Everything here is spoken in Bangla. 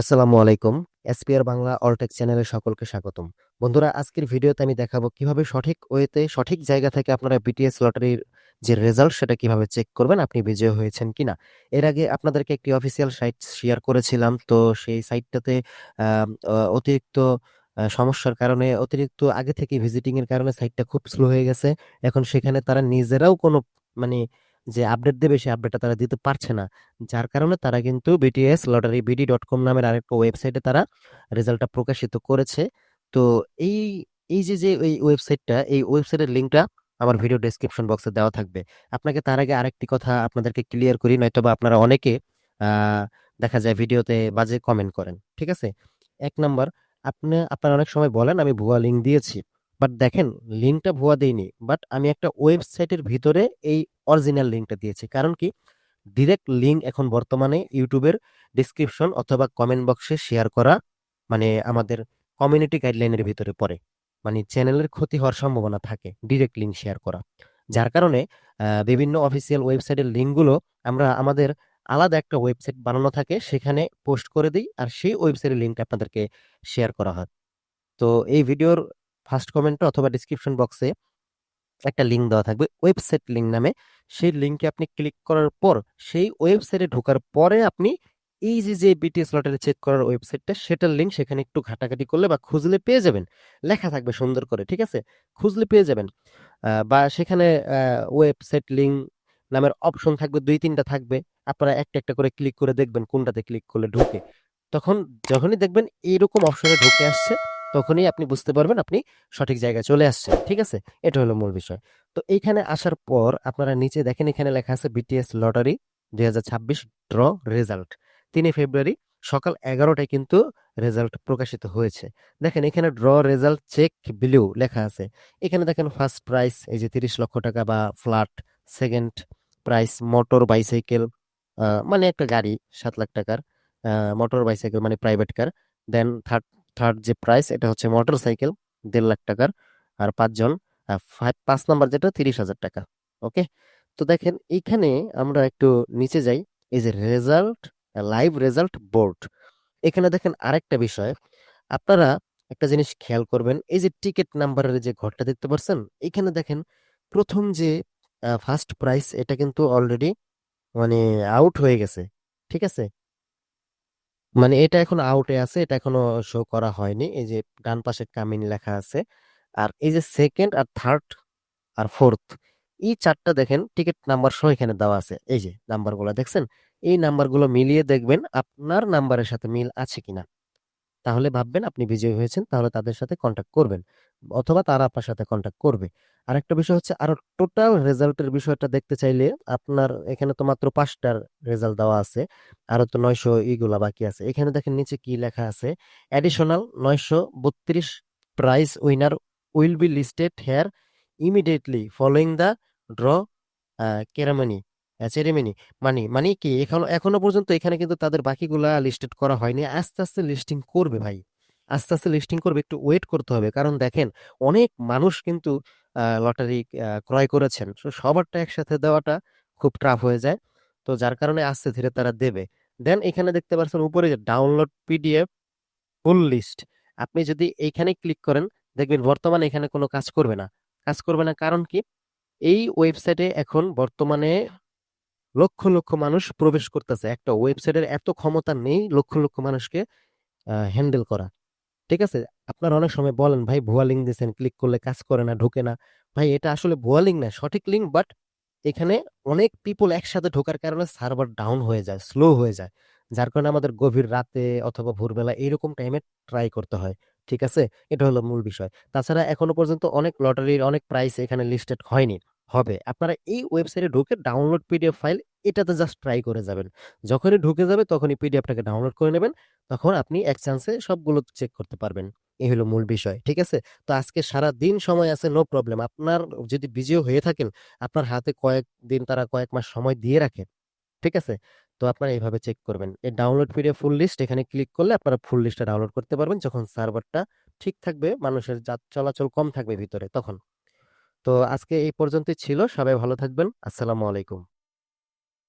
আসসালামু আলাইকুম। এসপিআর বাংলা অলটেক চ্যানেলে সকলকে স্বাগতম। বন্ধুরা, আজকের ভিডিওতে আমি দেখাবো কীভাবে সঠিক ওয়েতে, সঠিক জায়গা থেকে আপনারা বিটিএস লটারির যে রেজাল্ট, সেটা কীভাবে চেক করবেন, আপনি বিজয় হয়েছেন কিনা। এর আগে আপনাদেরকে একটি অফিসিয়াল সাইট শেয়ার করেছিলাম, তো সেই সাইটটাতে অতিরিক্ত সমস্যার কারণে, অতিরিক্ত আগে থেকে ভিজিটিংয়ের কারণে সাইটটা খুব স্লো হয়ে গেছে। এখন সেখানে তারা নিজেরাও কোনো মানে যে আপডেট দেবে সেই আপডেটটা তারা দিতে পারছে না। যার কারণে তারা কিন্তু BTS lottery BD dot com নামের আরেকটা ওয়েবসাইটে তারা রেজাল্টটা প্রকাশিত করেছে। তো এই এই যে যে এই ওয়েবসাইটটা এই ওয়েবসাইটের লিঙ্কটা আমার ভিডিও ডেসক্রিপশন বক্সে দেওয়া থাকবে। আপনাকে তার আগে আরেকটি কথা আপনাদেরকে ক্লিয়ার করি নয়তো বা আপনারা অনেকে দেখা যায় ভিডিওতে বাজে কমেন্ট করেন, ঠিক আছে? এক নম্বর আপনি, আপনারা অনেক সময় বলেন, আমি ভুয়া লিঙ্ক দিয়েছি। বাট দেখেন লিঙ্কটা ভুয়া দেইনি বাট আমি একটা ওয়েবসাইটের ভিতরে এই অরিজিনাল লিঙ্কটা দিয়েছি। কারণ কি? ডিরেক্ট লিঙ্ক এখন বর্তমানে ইউটিউবের ডিসক্রিপশন অথবা কমেন্ট বক্সে শেয়ার করা মানে আমাদের কমিউনিটি গাইডলাইনের ভিতরে পড়ে। মানে চ্যানেলের ক্ষতি হওয়ার সম্ভাবনা থাকে ডিরেক্ট লিঙ্ক শেয়ার করা। যার কারণে বিভিন্ন অফিসিয়াল ওয়েবসাইটের লিঙ্কগুলো আমরা আমাদের আলাদা একটা ওয়েবসাইট বানানো থাকে, সেখানে পোস্ট করে দিই, আর সেই ওয়েবসাইটের লিঙ্কটা আপনাদেরকে শেয়ার করা হয়। তো এই ভিডিওর ফার্স্ট কমেন্টে অথবা ডিসক্রিপশন বক্সে একটা লিঙ্ক দেওয়া থাকবে। ওয়েবসাইট লিঙ্ক নামে। সেই লিঙ্কে আপনি ক্লিক করার পর, সেই ওয়েবসাইটে ঢোকার পরে আপনি এই যে যে বিটিএস লটারি চেক করার ওয়েবসাইটটা সেটার লিঙ্ক সেখানে একটু ঘাটাঘাটি করলে বা খুঁজলে পেয়ে যাবেন। লেখা থাকবে সুন্দর করে, ঠিক আছে? খুঁজলে পেয়ে যাবেন। বা সেখানে ওয়েবসাইট লিঙ্ক নামের অপশন থাকবে, দুই, তিনটা থাকবে। আপনারা একটা একটা করে ক্লিক করে দেখবেন কোনটাতে ক্লিক করলে ঢুকে। তখন যখনই দেখবেন এইরকম অপশনে ঢুকে আসছে তখনই আপনি বুঝতে পারবেন আপনি সঠিক জায়গায় চলে আসছেন, ঠিক আছে? এটা হলো মূল বিষয়। তো এইখানে আসার পর আপনারা নিচে দেখেন এখানে লেখা আছে বিটিএস লটারি দুই হাজার ছাব্বিশ ড্র রেজাল্ট তিনই ফেব্রুয়ারি সকাল এগারোটায় কিন্তু রেজাল্ট প্রকাশিত হয়েছে। দেখেন এখানে ড্র রেজাল্ট চেক বিলিউ লেখা আছে। এখানে দেখেন ফার্স্ট প্রাইস এই যে তিরিশ লক্ষ টাকা বা flat second price motor bicycle মানে একটা গাড়ি, সাত লাখ টাকার মোটর বাইসাইকেল মানে private car then third third যে প্রাইস এটা হচ্ছে মোটর সাইকেল দেড় লাখ টাকার। আর পাঁচজন ফাইভ পাঁচ নাম্বার যেটা, তিরিশ হাজার টাকা ওকে তো দেখেন এইখানে আমরা একটু নিচে যাই। এই যে রেজাল্ট লাইভ রেজাল্ট বোর্ড এখানে দেখেন আরেকটা বিষয়। আপনারা একটা জিনিস খেয়াল করবেন, এই যে টিকিট নাম্বারের যে ঘরটা দেখতে পাচ্ছেন এখানে দেখেন প্রথম যে ফার্স্ট প্রাইস এটা কিন্তু অলরেডি মানে আউট হয়ে গেছে, ঠিক আছে? মানে এটা এখন আউটে আছে, এটা এখনও শো করা হয়নি। এই যে ডান পাশে কামিন লেখা আছে। আর এই যে সেকেন্ড আর থার্ড আর ফোর্থ এই চারটা দেখেন টিকিট নাম্বার সহ এখানে দেওয়া আছে। এই যে নাম্বারগুলো দেখছেন? এই নাম্বারগুলো মিলিয়ে দেখবেন আপনার নাম্বারের সাথে মিল আছে কিনা। তাহলে ভাববেন আপনি বিজয়ী হয়েছেন, তাহলে তাদের সাথে কন্ট্যাক্ট করবেন অথবা তারা আপনার সাথে কন্ট্যাক্ট করবে। আরেকটা বিষয় হচ্ছে আরও টোটাল রেজাল্টের বিষয়টা দেখতে চাইলে আপনার এখানে তো মাত্র পাঁচটার রেজাল্ট দেওয়া আছে, আরও তো নয়শো ইগুলা বাকি আছে। এখানে দেখেন নিচে কি লেখা আছে? অ্যাডিশনাল নয়শো বত্রিশ prize winner will be listed here immediately following the draw ceremony ceremony মানে মানে কি? এখনও এখনও পর্যন্ত এখানে কিন্তু তাদের বাকিগুলা লিস্টেড করা হয়নি। আস্তে আস্তে লিস্টিং করবে ভাই। আস্তে আস্তে লিস্টিং করবে, একটু ওয়েট করতে হবে। কারণ দেখেন, অনেক মানুষ কিন্তু লটারি ক্রয় করেছেন। তো সবারটা একসাথে দেওয়াটা খুব টাফ হয়ে যায়। তো যার কারণে আস্তে ধীরে তারা দেবে। দেন এখানে দেখতে পাচ্ছেন উপরে যে ডাউনলোড পিডিএফ ফুল লিস্ট আপনি যদি এইখানে ক্লিক করেন, দেখবেন বর্তমানে এখানে কোনো কাজ করবে না। কাজ করবে না কারণ কি? এই ওয়েবসাইটে এখন বর্তমানে লক্ষ লক্ষ মানুষ প্রবেশ করতেছে। একটা ওয়েবসাইটের এত ক্ষমতা নেই লক্ষ লক্ষ মানুষকে হ্যান্ডেল করা। ঠিক আছে? আপনারা অনেক সময় বলেন, ভাই, ভুয়া লিঙ্ক দিয়েছেন ক্লিক করলে কাজ করে না, ঢোকে না। ভাই, এটা আসলে ভুয়া লিঙ্ক না, সঠিক লিঙ্ক বাট এখানে অনেক পিপল একসাথে ঢোকার কারণে সার্ভার ডাউন হয়ে যায় স্লো হয়ে যায়। যার কারণে আমাদের গভীর রাতে অথবা ভোরবেলা এইরকম টাইমে ট্রাই করতে হয়, ঠিক আছে? এটা হলো মূল বিষয়। তাছাড়া এখনও পর্যন্ত অনেক লটারির অনেক প্রাইস এখানে লিস্টেড হয়নি। হবে। আপনারা এই ওয়েবসাইটে ঢুকে ডাউনলোড পিডিএফ ফাইল এটাতে জাস্ট ট্রাই করে যাবেন। যখনই ঢুকে যাবে তখনই পিডিএফটাকে ডাউনলোড করে নেবেন, তখন আপনি এক চান্সে সবগুলো চেক করতে পারবেন। এই হলো মূল বিষয়, ঠিক আছে? তো আজকে সারা দিন সময় আছে নো প্রবলেম আপনার যদি বিজিও হয়ে থাকেন, আপনার হাতে কয়েক দিন তারা কয়েক মাস সময় দিয়ে রাখে, ঠিক আছে? তো আপনারা এইভাবে চেক করবেন। এই ডাউনলোড পিডিএফ ফুল লিস্ট এখানে ক্লিক করলে আপনারা ফুল লিস্টটা ডাউনলোড করতে পারবেন যখন সার্ভারটা ঠিক থাকবে, মানুষের যাত চলাচল কম থাকবে ভিতরে তখন। তো আজকে এই পর্যন্তই ছিল, সবাই ভালো থাকবেন, আসসালামু আলাইকুম।